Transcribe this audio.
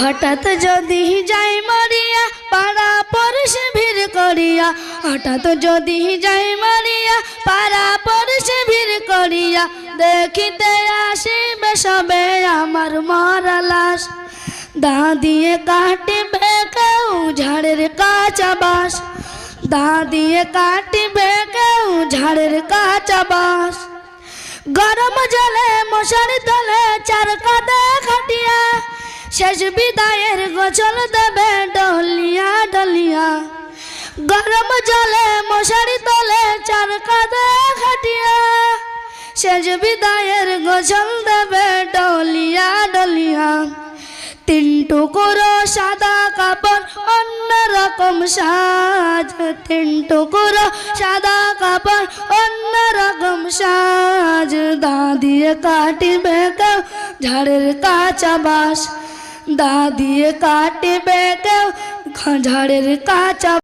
হঠাৎ যদি যাই মরিয়া, পাড়া পরশে ভিড় করিয়া, হঠাৎ যদি যাই মরিয়া, পাড়া পরশে ভিড় করিয়া, দেখিতে আসিবে সবে আমার মরা লাশ। দা দিয়ে কাটিবে কেউ ঝাড়ের কাঁচা বাস দা দিয়ে কাটিবে কেউ ঝাড়ের কাঁচা বাস গরম জলে মশারি তলে চার কাদা শেষ বিদায়ের গোচল দেবে ডলিয়া ডলিয়া। গরম জলে মশারি তলে চার কাদা খাটিয়া শেষ বিদায়ের গোচল দেবে ডলিয়া ডলিয়া। তিন টুকরো সাদা কাপড়, অন্য রকম সাজ। তিন টুকরো সাদা কাপড়, অন্য রকম সাজ। দা দিয়ে কাটিবে কেউ ঝাড়ের কাঁচা বাস দা দিয়ে কাটবে কেউ ঝাড়ের কাঁচা